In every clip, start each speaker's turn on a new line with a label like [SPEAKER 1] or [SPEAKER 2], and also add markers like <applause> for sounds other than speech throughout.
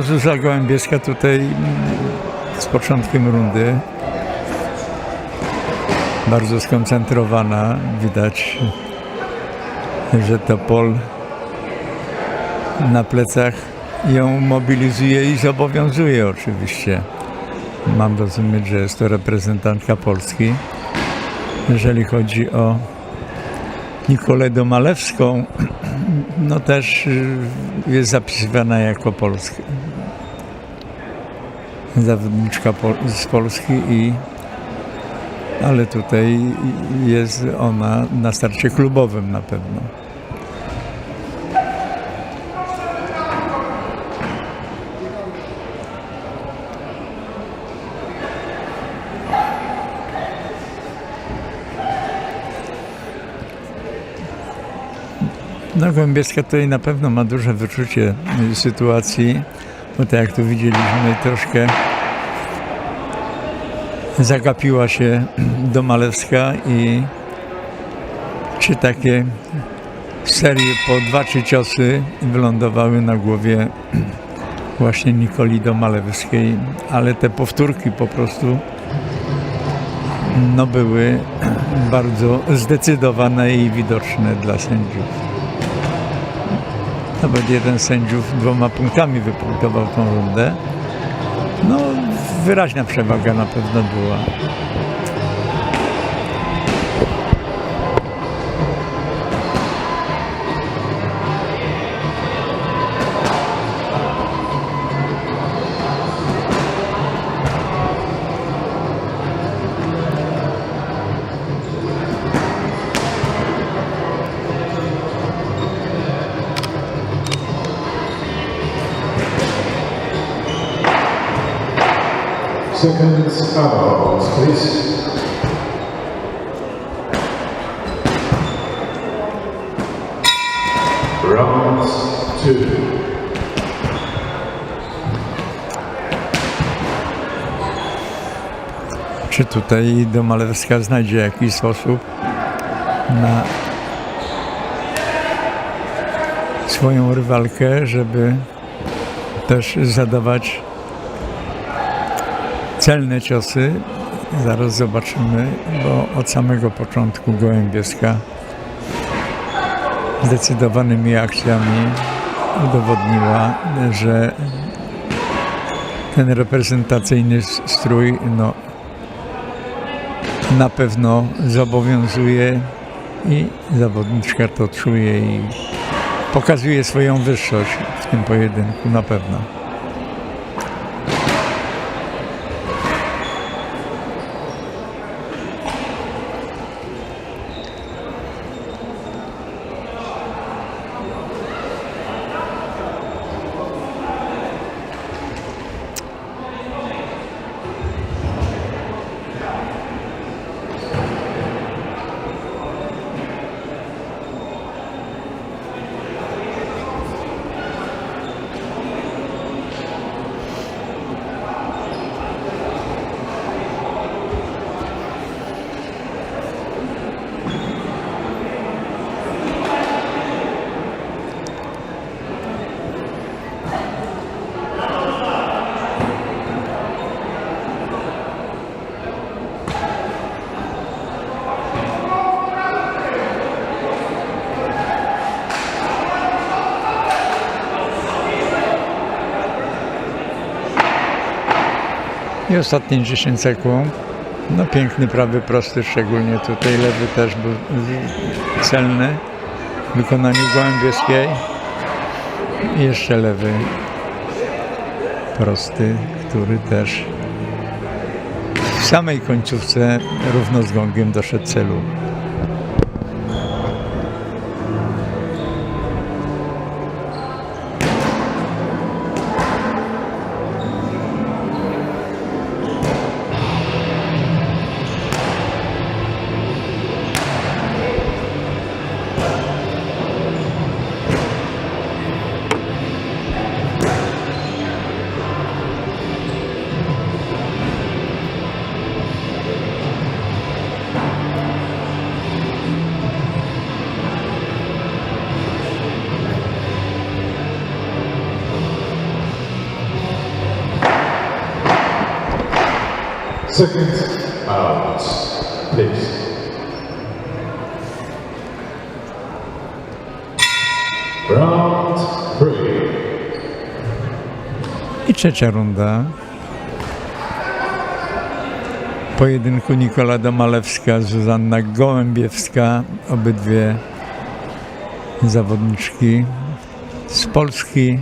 [SPEAKER 1] No Zuza Gołębieska tutaj mm, z początkiem rundy bardzo skoncentrowana. Widać, że to pol na plecach ją mobilizuje i zobowiązuje oczywiście. Mam rozumieć, że jest to reprezentantka Polski. Jeżeli chodzi o Nikolę Domalewską, <clears throat> no też y, jest zapisywana jako polska. Zawodniczka z Polski i ale tutaj jest ona na starcie klubowym na pewno. No Głębieska tutaj na pewno ma duże wyczucie sytuacji, bo tak jak tu widzieliśmy troszkę zagapiła się <clears throat> do Malewska i czy takie serie po dwa, trzy ciosy wylądowały na głowie <clears throat> właśnie Nikoli do Malewskiej, ale te powtórki po prostu no były <clears throat> bardzo zdecydowane i widoczne dla sędziów. Nawet jeden sędziów dwoma punktami wypunktował tą rundę. No, wyraźna przewaga na pewno była.
[SPEAKER 2] Out, please. Round two.
[SPEAKER 1] Czy tutaj Domalewska znajdzie jakiś sposób na swoją rywalkę, żeby też zadawać celne ciosy. Zaraz zobaczymy, bo od samego początku Gołębieska zdecydowanymi akcjami udowodniła, że ten reprezentacyjny strój no, na pewno zobowiązuje i zawodniczka to czuje i pokazuje swoją wyższość w tym pojedynku na pewno. I ostatnie 10 sekund. No piękny prawy prosty, szczególnie tutaj lewy też był celny w wykonaniu Gołębieskiej. I jeszcze lewy prosty, który też w samej końcówce równo z gongiem doszedł celu.
[SPEAKER 2] Second out, please. Round three.
[SPEAKER 1] I trzecia runda. Pojedynku Nikola Domalewska, Zuzanna Gołębiewska. Obydwie zawodniczki z Polski.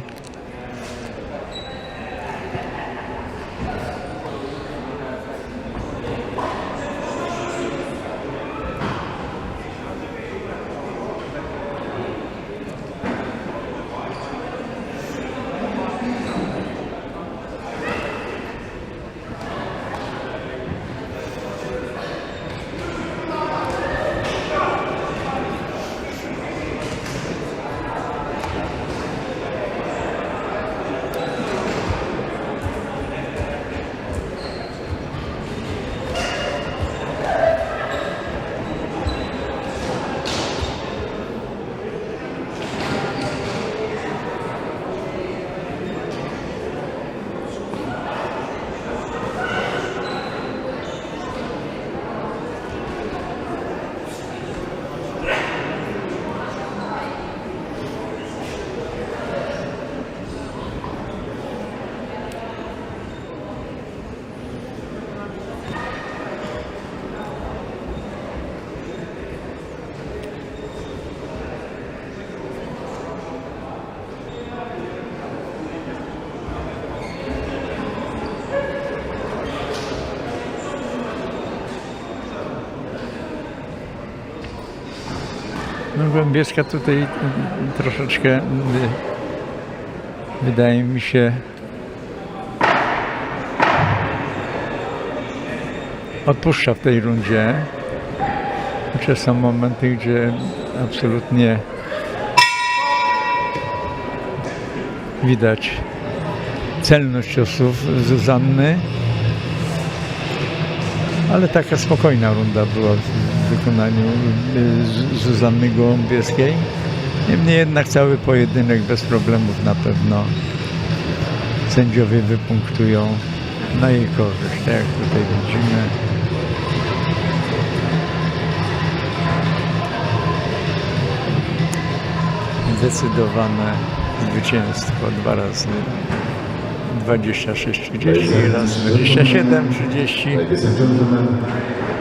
[SPEAKER 1] Głębieska tutaj mm, troszeczkę y, wydaje mi się odpuszcza w tej rundzie. Chociaż są momenty, gdzie absolutnie widać celność ciosów Zuzanny. Ale taka spokojna runda była w wykonaniu y, Zuzanny Gołąbieskiej. Niemniej jednak cały pojedynek bez problemów na pewno sędziowie wypunktują na jej korzyść, tak jak tutaj widzimy. Zdecydowane zwycięstwo dwa razy 26-30 raz 27-30